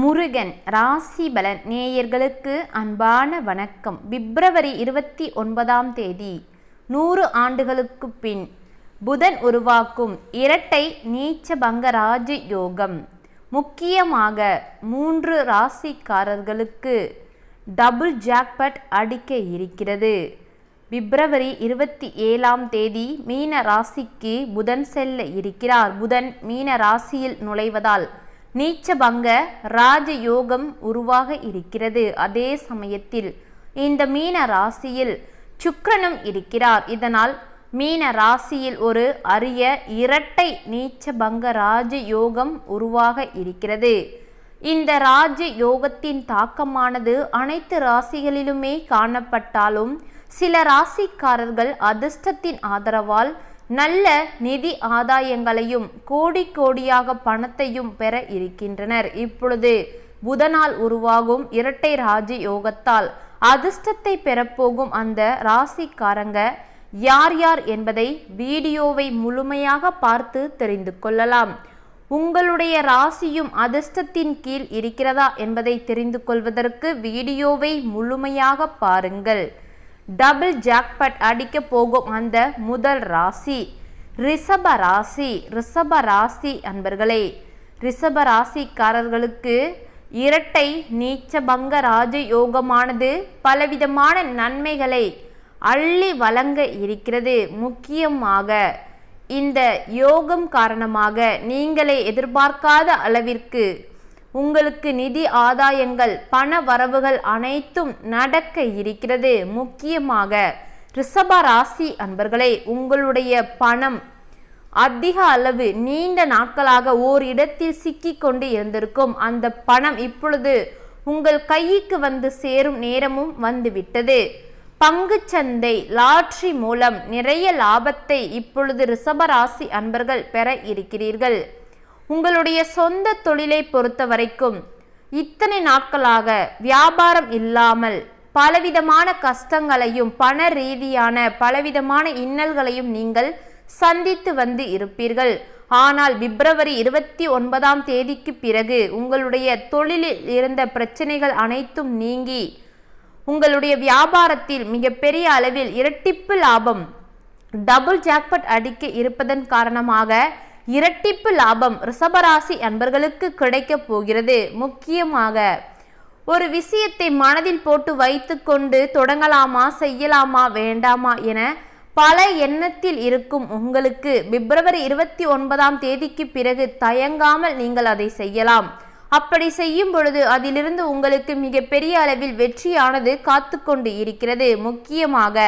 முருகன் ராசி பலன் நேயர்களுக்கு அன்பான வணக்கம். பிப்ரவரி இருபத்தி ஒன்பதாம் தேதி நூறு ஆண்டுகளுக்கு பின் புதன் உருவாக்கும் இரட்டை நீச்சபங்க ராஜ யோகம். முக்கியமாக மூன்று ராசிக்காரர்களுக்கு டபுள் ஜாக்பட் அடிக்க இருக்கிறது. பிப்ரவரி இருபத்தி ஏழாம் தேதி மீன ராசிக்கு புதன் செல்ல இருக்கிறார். புதன் மீன ராசியில் நுழைவதால் நீச்சபங்க ராஜயோகம் உருவாக இருக்கிறது. அதே சமயத்தில் இந்த மீன ராசியில் சுக்கரனும் இருக்கிறார். இதனால் மீன ராசியில் ஒரு அரிய இரட்டை நீச்சபங்க ராஜ யோகம் உருவாக இருக்கிறது. இந்த ராஜ யோகத்தின் தாக்கமானது அனைத்து ராசிகளிலுமே காணப்பட்டாலும் சில ராசிக்காரர்கள் அதிர்ஷ்டத்தின் ஆதரவால் நல்ல நிதி ஆதாயங்களையும் கோடி கோடியாக பணத்தையும் பெற இருக்கின்றனர். இப்பொழுது புதனால் உருவாகும் இரட்டை ராஜி யோகத்தால் அதிர்ஷ்டத்தை பெறப்போகும் அந்த ராசிக்காரங்க யார் யார் என்பதை வீடியோவை முழுமையாக பார்த்து தெரிந்து கொள்ளலாம். உங்களுடைய ராசியும் அதிர்ஷ்டத்தின் கீழ் இருக்கிறதா என்பதை தெரிந்து கொள்வதற்கு வீடியோவை முழுமையாக பாருங்கள். டபுள் ஜாக்பட் அடிக்க போகும் அந்த முதல் ராசி. ரிஷப ராசி ரிஷப ராசி அன்பர்களே. ரிஷப ராசிக்காரர்களுக்கு இரட்டை நீச்சபங்க ராஜ யோகமானது பலவிதமான நன்மைகளை அள்ளி வழங்க இருக்கிறது முக்கியமாக. இந்த யோகம் காரணமாக நீங்களே எதிர்பார்க்காத அளவிற்கு உங்களுக்கு நிதி ஆதாயங்கள் பண வரவுகள் அனைத்தும் நடக்க இருக்கிறது. முக்கியமாக ரிஷப ராசி அன்பர்களே உங்களுடைய பணம் அதிக அளவு நீண்ட நாட்களாக ஓர் இடத்தில் சிக்கி கொண்டு இருந்திருக்கும். அந்த பணம் இப்பொழுது உங்கள் கைக்கு வந்து சேரும் நேரமும் வந்துவிட்டது. பங்குச்சந்தை லாட்ரி மூலம் நிறைய லாபத்தை இப்பொழுது ரிஷபராசி அன்பர்கள் பெற இருக்கிறீர்கள். உங்களுடைய சொந்த தொழிலை பொறுத்த வரைக்கும் இத்தனை நாட்களாக வியாபாரம் இல்லாமல் பலவிதமான கஷ்டங்களையும் பண ரீதியான பலவிதமான இன்னல்களையும் நீங்கள் சந்தித்து வந்து இருப்பீர்கள். ஆனால் பிப்ரவரி இருபத்தி ஒன்பதாம் தேதிக்கு பிறகு உங்களுடைய தொழிலில் இருந்த பிரச்சனைகள் அனைத்தும் நீங்கி உங்களுடைய வியாபாரத்தில் மிகப்பெரிய அளவில் இரட்டிப்பு லாபம் டபுள் ஜாக்பட் அடிக்க இருப்பதன் காரணமாக இரட்டிப்பு லாபம் ரிஷபராசி அன்பர்களுக்கு கிடைக்கப் போகிறது. முக்கியமாக ஒரு விஷயத்தை மனதில் போட்டு வைத்துக்கொண்டு தொடங்கலாமா செய்யலாமா வேண்டாமா என பல எண்ணத்தில் இருக்கும் உங்களுக்கு பிப்ரவரி இருபத்தி ஒன்பதாம் தேதிக்கு பிறகு தயங்காமல் நீங்கள் அதை செய்யலாம். அப்படி செய்யும் பொழுது அதிலிருந்து உங்களுக்கு மிகப்பெரிய அளவில் வெற்றியானது காத்து கொண்டு இருக்கிறது. முக்கியமாக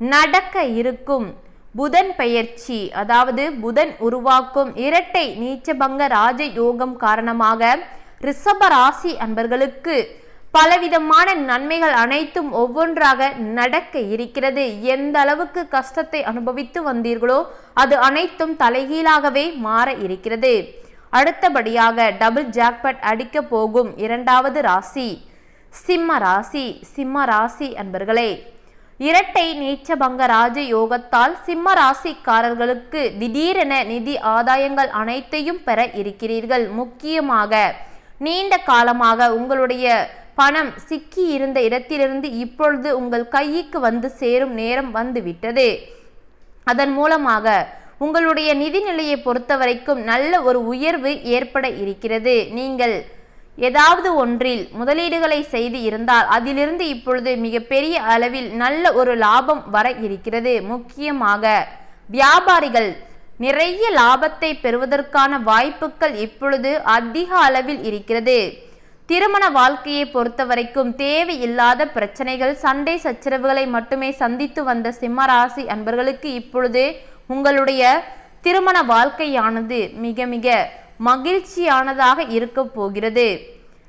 நடக்க இருக்கும் புதன் பெயர்ச்சி அதாவது புதன் உருவாக்கும் இரட்டை நீச்சபங்க ராஜ யோகம் காரணமாக ரிஷப ராசி அன்பர்களுக்கு பலவிதமான நன்மைகள் அனைத்தும் ஒவ்வொன்றாக நடக்க இருக்கிறது. எந்த அளவுக்கு கஷ்டத்தை அனுபவித்து வந்தீர்களோ அது அனைத்தும் தலைகீழாகவே மாற இருக்கிறது. அடுத்தபடியாக டபுள் ஜாக்பட் அடிக்க போகும் இரண்டாவது ராசி சிம்ம ராசி சிம்ம ராசி அன்பர்களே இரட்டை நீச்சபங்க ராஜ யோகத்தால் சிம்ம ராசிக்காரர்களுக்கு திடீரென நிதி ஆதாயங்கள் அனைத்தையும் பெற இருக்கிறீர்கள். முக்கியமாக நீண்ட காலமாக உங்களுடைய பணம் சிக்கி இருந்த இடத்திலிருந்து இப்பொழுது உங்கள் கைக்கு வந்து சேரும் நேரம் வந்துவிட்டது. அதன் மூலமாக உங்களுடைய நிதிநிலையை பொறுத்த வரைக்கும் நல்ல ஒரு உயர்வு ஏற்பட இருக்கிறது. நீங்கள் ஏதாவது ஒன்றில் முதலீடுகளை செய்து இருந்தால் அதிலிருந்து இப்பொழுது மிகப்பெரிய அளவில் நல்ல ஒரு லாபம் வர இருக்கிறது. முக்கியமாக வியாபாரிகள் நிறைய லாபத்தை பெறுவதற்கான வாய்ப்புகள் இப்பொழுது அதிக அளவில் இருக்கிறது. திருமண வாழ்க்கையை பொறுத்த வரைக்கும் தேவையில்லாத பிரச்சனைகள் சண்டை சச்சரவுகளை மட்டுமே சந்தித்து வந்த சிம்மராசி அன்பர்களுக்கு இப்பொழுது உங்களுடைய திருமண வாழ்க்கையானது மிக மிக மகிழ்ச்சியானதாக இருக்க போகிறது.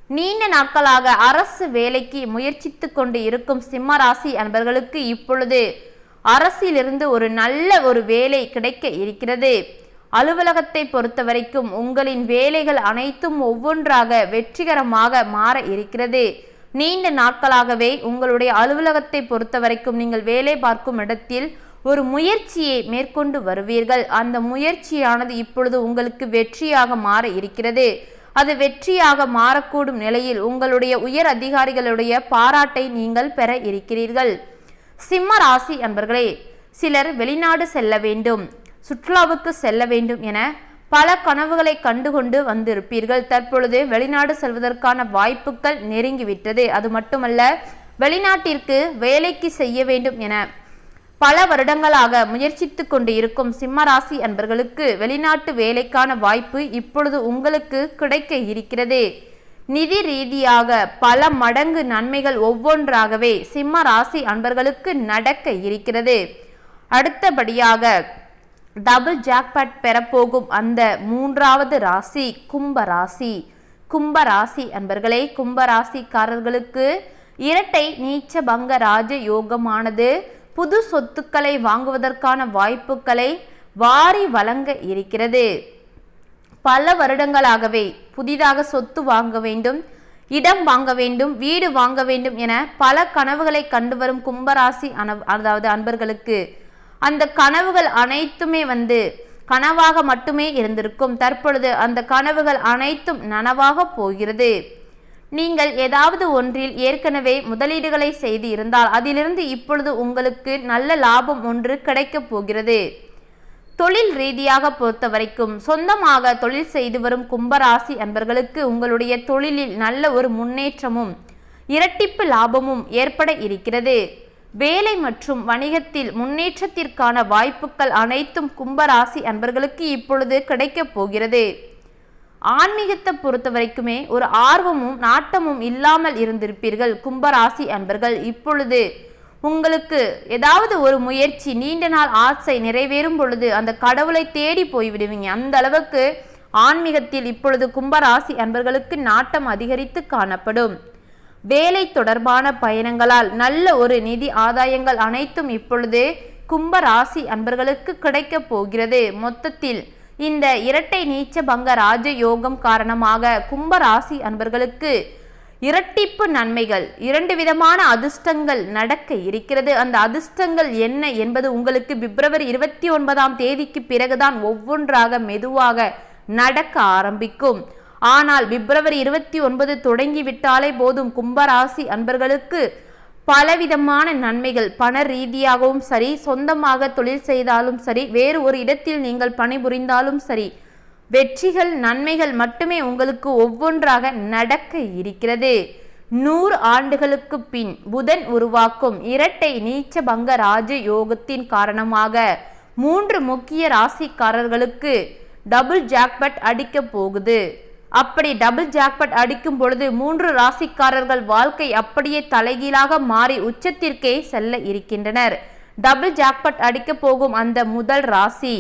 நீண்ட நாட்களாக அரசு வேலைக்கு முயற்சித்து கொண்டு இருக்கும் சிம்மராசி அன்பர்களுக்கு இப்பொழுது அரசிலிருந்து ஒரு நல்ல ஒரு வேலை கிடைக்க இருக்கிறது. அலுவலகத்தை பொறுத்த வரைக்கும் உங்களின் வேலைகள் அனைத்தும் ஒவ்வொன்றாக வெற்றிகரமாக மாற இருக்கிறது. நீண்ட நாட்களாகவே உங்களுடைய அலுவலகத்தை பொறுத்த வரைக்கும் நீங்கள் வேலை பார்க்கும் இடத்தில் ஒரு முயற்சியை மேற்கொண்டு வருவீர்கள். அந்த முயற்சியானது இப்பொழுது உங்களுக்கு வெற்றியாக மாற இருக்கிறது. அது வெற்றியாக மாறக்கூடும் நிலையில் உங்களுடைய உயர் அதிகாரிகளுடைய பாராட்டை நீங்கள் பெற இருக்கிறீர்கள். சிம்ம ராசி அன்பர்களே சிலர் வெளிநாடு செல்ல வேண்டும் சுற்றுலாவுக்கு செல்ல வேண்டும் என பல கனவுகளை கண்டுகொண்டு வந்திருப்பீர்கள். தற்பொழுது வெளிநாடு செல்வதற்கான வாய்ப்புகள் நெருங்கிவிட்டது. அது மட்டுமல்ல வெளிநாட்டிற்கு வேலைக்கு செய்ய வேண்டும் என பல வருடங்களாக முயற்சித்து கொண்டு இருக்கும் சிம்மராசி அன்பர்களுக்கு வெளிநாட்டு வேலைக்கான வாய்ப்பு இப்பொழுது உங்களுக்கு கிடைக்க இருக்கிறது. நிதி ரீதியாக பல மடங்கு நன்மைகள் ஒவ்வொன்றாகவே சிம்ம ராசி அன்பர்களுக்கு நடக்க இருக்கிறது. அடுத்தபடியாக டபுள் ஜாக்பாட் பெறப்போகும் அந்த மூன்றாவது ராசி கும்ப ராசி. கும்ப ராசி அன்பர்களே கும்ப ராசிக்காரர்களுக்கு இரட்டை நீச்ச பங்க ராஜ யோகமானது புது சொத்துக்களை வாங்குவதற்கான வாய்ப்புகளை வாரி வழங்க இருக்கிறது. பல வருடங்களாகவே புதிதாக சொத்து வாங்க வேண்டும் இடம் வாங்க வேண்டும் வீடு வாங்க வேண்டும் என பல கனவுகளை கண்டு வரும் கும்பராசி அன- அதாவது அன்பர்களுக்கு அந்த கனவுகள் அனைத்துமே வந்து கனவாக மட்டுமே இருந்திருக்கும். தற்பொழுது அந்த கனவுகள் அனைத்தும் நனவாக போகிறது. நீங்கள் ஏதாவது ஒன்றில் ஏற்கனவே முதலீடுகளை செய்து இருந்தால் அதிலிருந்து இப்பொழுது உங்களுக்கு நல்ல லாபம் ஒன்று கிடைக்கப் போகிறது. தொழில் ரீதியாக பொறுத்த வரைக்கும் சொந்தமாக தொழில் செய்து வரும் கும்பராசி அன்பர்களுக்கு உங்களுடைய தொழிலில் நல்ல ஒரு முன்னேற்றமும் இரட்டிப்பு லாபமும் ஏற்பட இருக்கிறது. வேலை மற்றும் வணிகத்தில் முன்னேற்றத்திற்கான வாய்ப்புகள் அனைத்தும் கும்பராசி அன்பர்களுக்கு இப்பொழுது கிடைக்கப் போகிறது. ஆன்மீகத்தை பொறுத்த வரைக்குமே ஒரு ஆர்வமும் நாட்டமும் இல்லாமல் இருந்திருப்பீர்கள் கும்பராசி அன்பர்கள். இப்பொழுது உங்களுக்கு ஏதாவது ஒரு முயற்சி நீண்ட நாள் ஆசை நிறைவேறும் பொழுது அந்த கடவுளை தேடி போய்விடுவீங்க. அந்த அளவுக்கு ஆன்மீகத்தில் இப்பொழுது கும்பராசி அன்பர்களுக்கு நாட்டம் அதிகரித்து காணப்படும். வேலை தொடர்பான பயணங்களால் நல்ல ஒரு நிதி ஆதாயங்கள் அனைத்தும் இப்பொழுது கும்பராசி அன்பர்களுக்கு கிடைக்கப் போகிறது. மொத்தத்தில் இந்த இரட்டை நீச்ச பங்க ராஜ யோகம் காரணமாக கும்ப ராசி அன்பர்களுக்கு இரட்டிப்பு நன்மைகள் இரண்டு விதமான அதிர்ஷ்டங்கள் நடக்க இருக்கிறது. அந்த அதிர்ஷ்டங்கள் என்ன என்பது உங்களுக்கு பிப்ரவரி இருபத்தி ஒன்பதாம் தேதிக்கு பிறகுதான் ஒவ்வொன்றாக மெதுவாக நடக்க ஆரம்பிக்கும். ஆனால் பிப்ரவரி இருபத்தி ஒன்பது தொடங்கிவிட்டாலே போதும் கும்பராசி அன்பர்களுக்கு பலவிதமான நன்மைகள். பண ரீதியாகவும் சரி சொந்தமாக தொழில் செய்தாலும் சரி வேறு ஒரு இடத்தில் நீங்கள் பணிபுரிந்தாலும் சரி வெற்றிகள் நன்மைகள் மட்டுமே உங்களுக்கு ஒவ்வொன்றாக நடக்க இருக்கிறது. நூறு ஆண்டுகளுக்கு பின் புதன் உருவாக்கும் இரட்டை நீச்ச பங்க ராஜ யோகத்தின் காரணமாக மூன்று முக்கிய ராசிக்காரர்களுக்கு டபுள் ஜாக்பட் அடிக்கப் போகுது. அப்படி டபுள் ஜாக்பட் அடிக்கும் பொழுது மூன்று ராசிக்காரர்கள் வாழ்க்கை அப்படியே தலைகீழாக மாறி உச்சத்திற்கே செல்ல இருக்கின்றனர். டபுள் ஜாக்பட் அடிக்க போகும் அந்த முதல் ராசி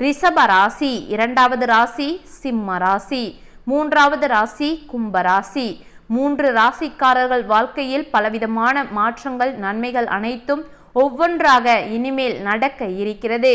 ரிஷப ராசி இரண்டாவது ராசி சிம்ம ராசி மூன்றாவது ராசி கும்ப ராசி. மூன்று ராசிக்காரர்கள் வாழ்க்கையில் பலவிதமான மாற்றங்கள் நன்மைகள் அனைத்தும் ஒவ்வொன்றாக இனிமேல் நடக்க இருக்கிறது.